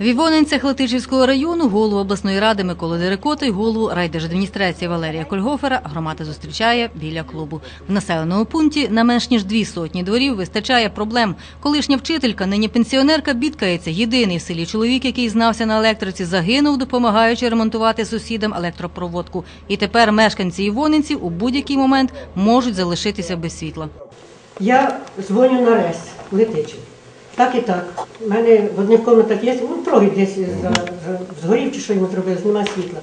В Івонинцях Летичівського району голову обласної ради Миколи Дерекота і голову райдержадміністрації Валерія Кольгофера громада зустрічає біля клубу. В населеному пункті на менш ніж дві сотні дворів вистачає проблем. Колишня вчителька, нині пенсіонерка, бідкається. Єдиний в селі чоловік, який знався на електриці, загинув, допомагаючи ремонтувати сусідам електропроводку. І тепер мешканці Івонинців у будь-який момент можуть залишитися без світла. Я дзвоню на РЕС, летичі. Так і так. У мене в одних кімнатах є, ну трохи десь за, за, згорів чи що йому зробили, немає світла.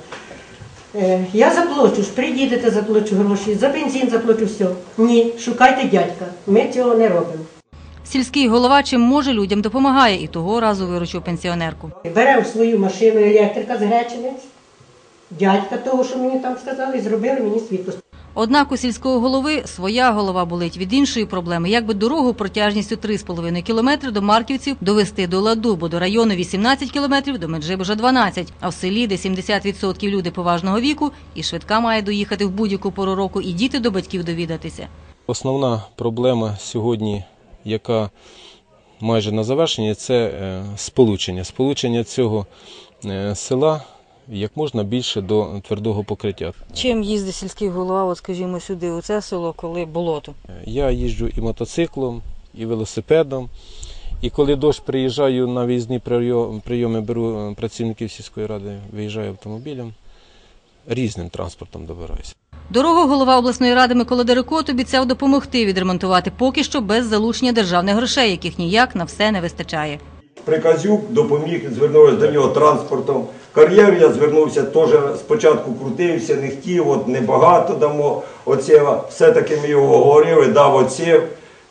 Е, я заплачу, ж приїдете, заплачу гроші, за бензин заплачу все. Ні, шукайте дядька. Ми цього не робимо. Сільський голова чим може людям допомагає і того разу виручив пенсіонерку. Беремо свою машину електрика з Гречинець, дядька того, що мені там сказали, і зробили мені світло. Однак у сільського голови своя голова болить від іншої проблеми, як би дорогу протяжністю 3,5 кілометри до Марківців довести до ладу, бо до району 18 кілометрів, до Меджибожа 12, а в селі, де 70% люди поважного віку, і швидка має доїхати в будь-яку пору року, і діти до батьків довідатися. Основна проблема сьогодні, яка майже на завершенні, це е, сполучення. Сполучення цього е, села як можна більше до твердого покриття. Чим їздить сільський голова, от скажімо, сюди, у це село, коли болото? Я їжджу і мотоциклом, і велосипедом. І коли дощ приїжджаю на виїзні прийом- прийоми, беру е, працівників сільської ради, виїжджаю автомобілем, різним транспортом добираюся. Дорогу голова обласної ради Микола Дерекот обіцяв допомогти відремонтувати поки що без залучення державних грошей, яких ніяк на все не вистачає. Приказюк допоміг, звернувся до нього транспортом. Кар'єр я звернувся теж спочатку крутився, не хотів, от небагато дамо. Оце все-таки ми його говорили, дав оце.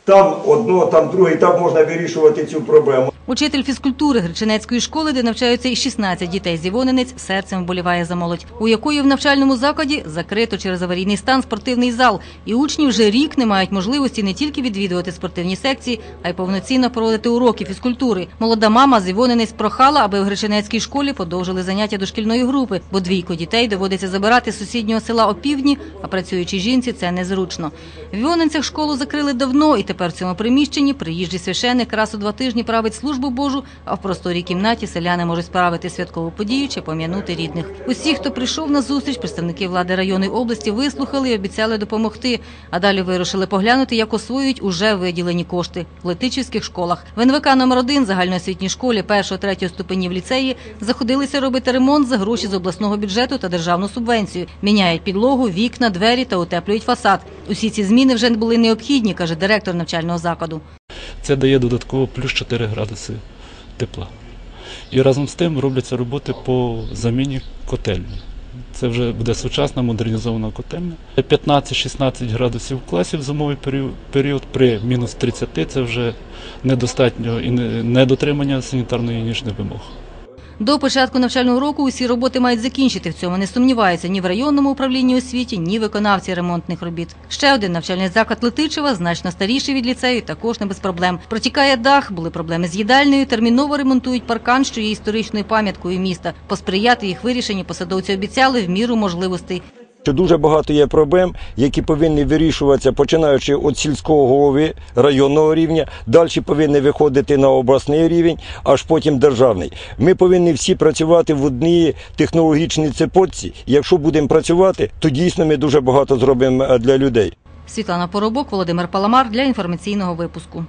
Там одно, там друге, і так можна вирішувати цю проблему. Учитель фізкультури Гречинецької школи, де навчаються і 16 дітей з Івонинець, серцем вболіває за молодь, у якої в навчальному закладі закрито через аварійний стан спортивний зал, і учні вже рік не мають можливості не тільки відвідувати спортивні секції, а й повноцінно проводити уроки фізкультури. Молода мама з Івонинець прохала, аби в Гречинецькій школі подовжили заняття дошкільної групи, бо двійко дітей доводиться забирати з сусіднього села опівдні, а працюючій жінці це незручно. В Івонинцях школу закрили давно, і тепер в цьому приміщенні приїжджий священник раз у два тижні править службу Божу, а в просторій кімнаті селяни можуть справити святкову подію чи пом'янути рідних. Усі, хто прийшов на зустріч, представники влади району і області вислухали і обіцяли допомогти. А далі вирушили поглянути, як освоюють уже виділені кошти в летичівських школах. В НВК номер 1 загальноосвітній школі 1-3 ступенів ліцеї заходилися робити ремонт за гроші з обласного бюджету та державну субвенцію. Міняють підлогу, вікна, двері та утеплюють фасад. Усі ці зміни вже були необхідні, каже директор навчального закладу. Це дає додатково плюс 4 градуси тепла. І разом з тим робляться роботи по заміні котельні. Це вже буде сучасна модернізована котельня. 15-16 градусів в в зимовий період, при мінус 30 це вже недостатньо і не- недотримання санітарної ніжних вимог. До початку навчального року усі роботи мають закінчити. В цьому не сумніваються ні в районному управлінні освіті, ні виконавці ремонтних робіт. Ще один навчальний заклад Летичева, значно старіший від ліцею, також не без проблем. Протікає дах, були проблеми з їдальнею. Терміново ремонтують паркан, що є історичною пам'яткою міста. Посприяти їх вирішенні посадовці обіцяли в міру можливостей. Що дуже багато є проблем, які повинні вирішуватися, починаючи від сільського голови районного рівня, далі повинні виходити на обласний рівень, аж потім державний. Ми повинні всі працювати в одній технологічній цепочці. Якщо будемо працювати, то дійсно ми дуже багато зробимо е, для людей. Світлана Поробок, Володимир Паламар для інформаційного випуску.